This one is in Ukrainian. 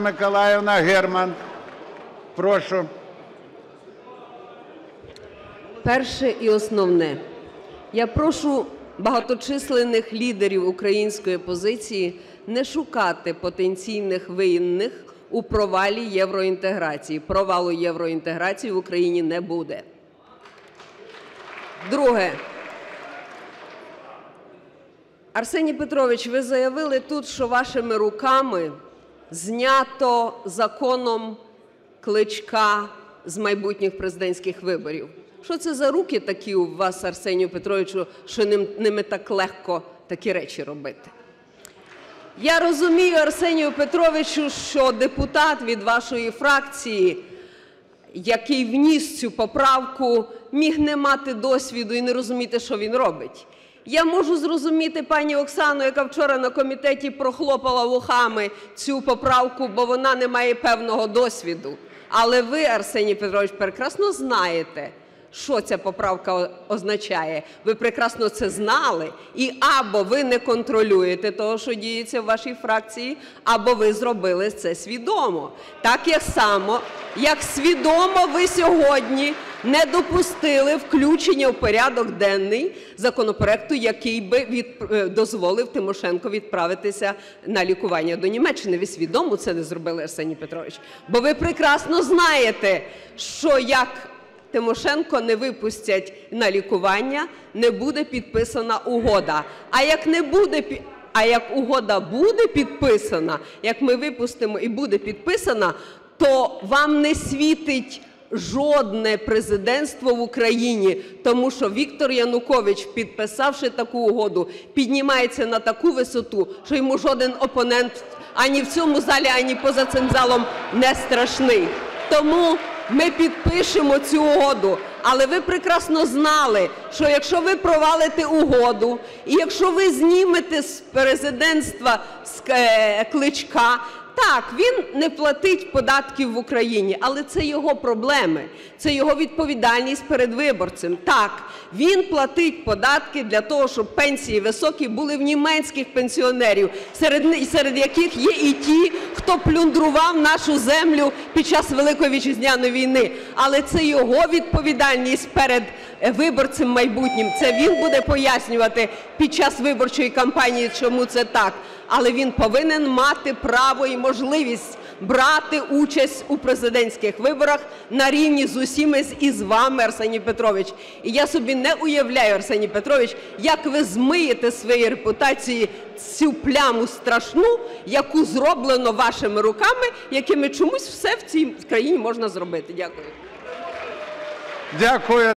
Миколаївна Герман. Прошу. Перше і основне. Я прошу багаточисленних лідерів української позиції не шукати потенційних винних у провалі євроінтеграції. Провалу євроінтеграції в Україні не буде. Друге. Арсеній Петрович, ви заявили тут, що вашими руками знято законом кличка з майбутніх президентських виборів. Що це за руки такі у вас, Арсенію Петровичу, що ним, ними так легко такі речі робити? Я розумію, Арсенію Петровичу, що депутат від вашої фракції, який вніс цю поправку, міг не мати досвіду і не розуміти, що він робить. Я можу зрозуміти пані Оксану, яка вчора на комітеті прохлопала вухами цю поправку, бо вона не має певного досвіду. Але ви, Арсеній Петрович, прекрасно знаєте, що ця поправка означає. Ви прекрасно це знали, і або ви не контролюєте того, що діється в вашій фракції, або ви зробили це свідомо. Так як само, як свідомо ви сьогодні не допустили включення в порядок денний законопроекту, який би від, е, дозволив Тимошенко відправитися на лікування до Німеччини. Ви свідомо це не зробили, Арсеній Петрович. Бо ви прекрасно знаєте, що як Тимошенко не випустять на лікування, не буде підписана угода. А як не буде а як угода буде підписана, як ми випустимо і буде підписана, то вам не світить жодне президентство в Україні, тому що Віктор Янукович, підписавши таку угоду, піднімається на таку висоту, що йому жоден опонент ані в цьому залі, ані поза цим залом не страшний. Тому ми підпишемо цю угоду. Але ви прекрасно знали, що якщо ви провалите угоду, і якщо ви знімете з президентства е, кличка, так, він не платить податків в Україні, але це його проблеми, це його відповідальність перед виборцем. Так, він платить податки для того, щоб пенсії високі були в німецьких пенсіонерів, серед, серед яких є і ті, хто плюндрував нашу землю під час Великої вітчизняної війни. Але це його відповідальність перед е, виборцем майбутнім. Це він буде пояснювати під час виборчої кампанії, чому це так. Але він повинен мати право і можливість брати участь у президентських виборах на рівні з усіми і з вами, Арсеній Петрович. І я собі не уявляю, Арсеній Петрович, як ви змиєте своєї репутації цю пляму страшну, яку зроблено вашими руками, якими чомусь все в цій країні можна зробити. Дякую. Дякую.